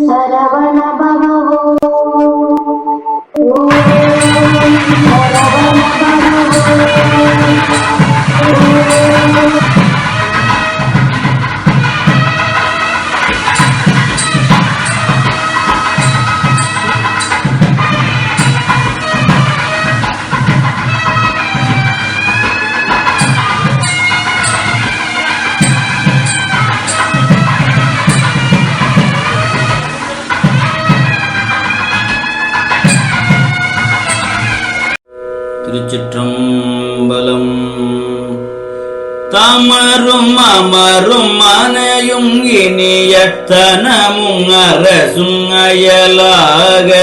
சரவண திருச்சிற்றம்பலம். தமரும் அமரும் அனையும் இனியத்தனமும் அரசும் அயலாக.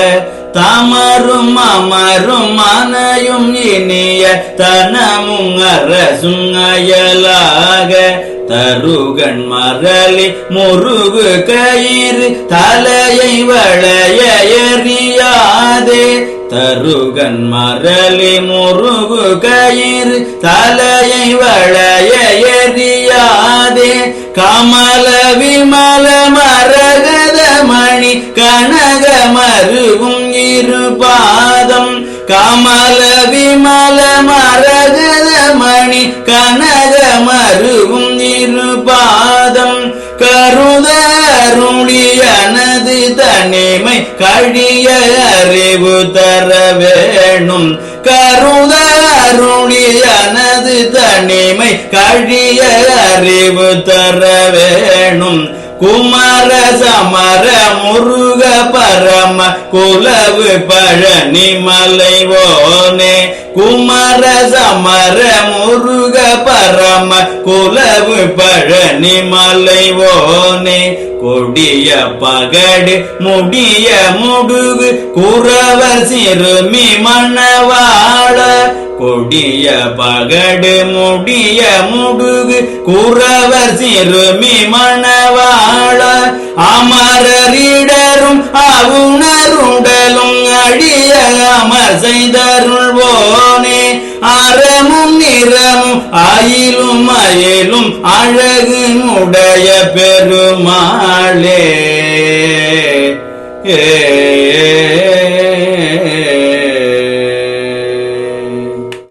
தமரும் அமரும் அனையும் இனிய தனமும் அரசும் அயலாக. தருகன் மரளி முருகு கயிறு தலையை வளைய எறியாதே. தருகன் மரளி முருகு கயிறு தலையை வளைய எறியாதே. கமல விமல மரகத மணி கனக மருவும் இரு பாதம். கமல விமல மரகத மணி கனக மருவும் இருபாதம் கருதருளியனது தனிமை கழிய அறிவு தர வேணும். கருதருளியனது தனிமை கழிய அறிவு தர வேணும். குமர சமர முருக பரம குலவு பழனி மலை ஓனே குமர சமர முருக பரம குலவு பழனி மலை ஓனே கொடிய பகடு முடிய முடுகு குறவர் சிறுமி மணவாழ கொடிய பகடு முடிய முடுகு குறவர் சிறுமி மணவாழ அமரரிடரும் அவுணருடலும் அடிய அமர் செய்தருள்வோனே. அறமும் நிறமும் அயிலும் அயிலும் அழகு உடைய பெருமாளே.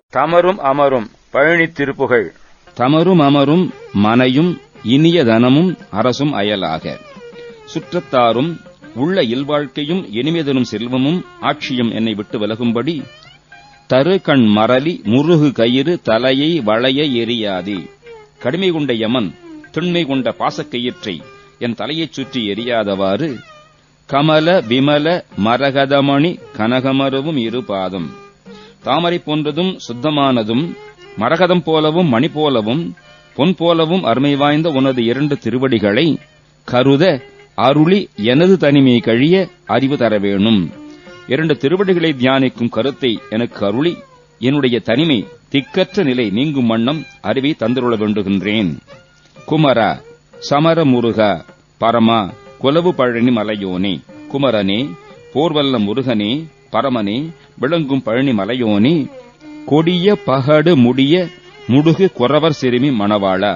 தமரும் அமரும் பழனி திருப்புகழ். தமரும் அமரும் மனையும் இனிய தனமும் அரசும் அயலாக. சுற்றத்தாரும் உள்ள இல்வாழ்க்கையும் இனிமைதனும் செல்வமும் ஆட்சியும் என்னை விட்டு விலகும்படி தரு கண் மரலி முருகு கயிறு தலையை வளைய எரியாதே. கடுமை கொண்ட யமன் திண்மை கொண்ட பாசக்கயிற்றை என் தலையைச் சுற்றி எரியாதவாறு கமல விமல மரகதமணி கனகமரவும் இரு பாதம். தாமரை போன்றதும் சுத்தமானதும் மரகதம் போலவும் மணி போலவும் பொன் போலவும் அருமை வாய்ந்த உனது இரண்டு திருவடிகளை கருத அருளி எனது தனிமையை கழிய அறிவு தர வேணும். இரண்டு திருவடிகளை தியானிக்கும் கருத்தை எனக்கு அருளி என்னுடைய தனிமை திக்கற்ற நிலை நீங்கும் வண்ணம் அறிவை தந்துள்ள வேண்டுகின்றேன். குமரா சமர முருக பரமா குலவு பழனி மலையோனே குமரனே போர்வல்ல முருகனே பரமனே விளங்கும் பழனி மலையோனே கொடிய பகடு முடிய முடுகு குறவர் சிறுமி மணவாளா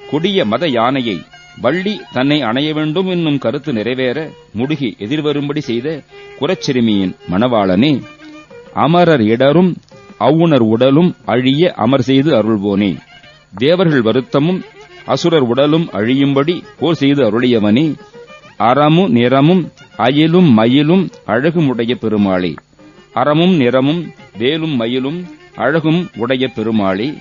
கொடிய மத யானையை வள்ளி தன்னை அணைய வேண்டும் என்னும் கருத்து நிறைவேற முடுகி எதிர்வரும்படி செய்த குரச்சிறுமியின் மணவாளனே அமரர் இடரும் அவுணர் உடலும் அழிய அமர் செய்து அருள்வோனே. தேவர்கள் வருத்தமும் அசுரர் உடலும் அழியும்படி போர் செய்து அருளியவனே அறமு நிறமும் அயிலும் மயிலும் அழகும் உடைய பெருமாளே. அறமும் நிறமும் வேலும் மயிலும் அழகும் உடைய பெருமாளே.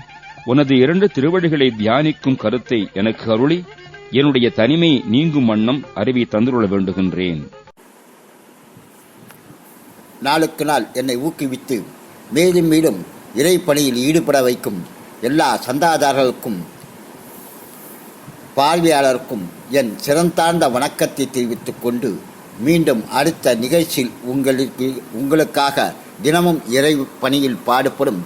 உனது இரண்டு திருவடிகளை தியானிக்கும் கருத்தை எனக்கு அருளி என்னுடைய தனிமை நீங்கும் வண்ணம் அறிவை தந்துள்ள வேண்டுகின்றேன். நாளுக்கு நாள் என்னை ஊக்குவித்து மேலும் மேலும் இறை பணியில் ஈடுபட வைக்கும் எல்லா சந்தாதாரர்களுக்கும் பார்வையாளருக்கும் என் சிறந்தாழ்ந்த வணக்கத்தை தெரிவித்துக் கொண்டு மீண்டும் அடுத்த நிகழ்ச்சியில் உங்களுக்கு உங்களுக்காக தினமும் இறை பணியில் பாடுபடும்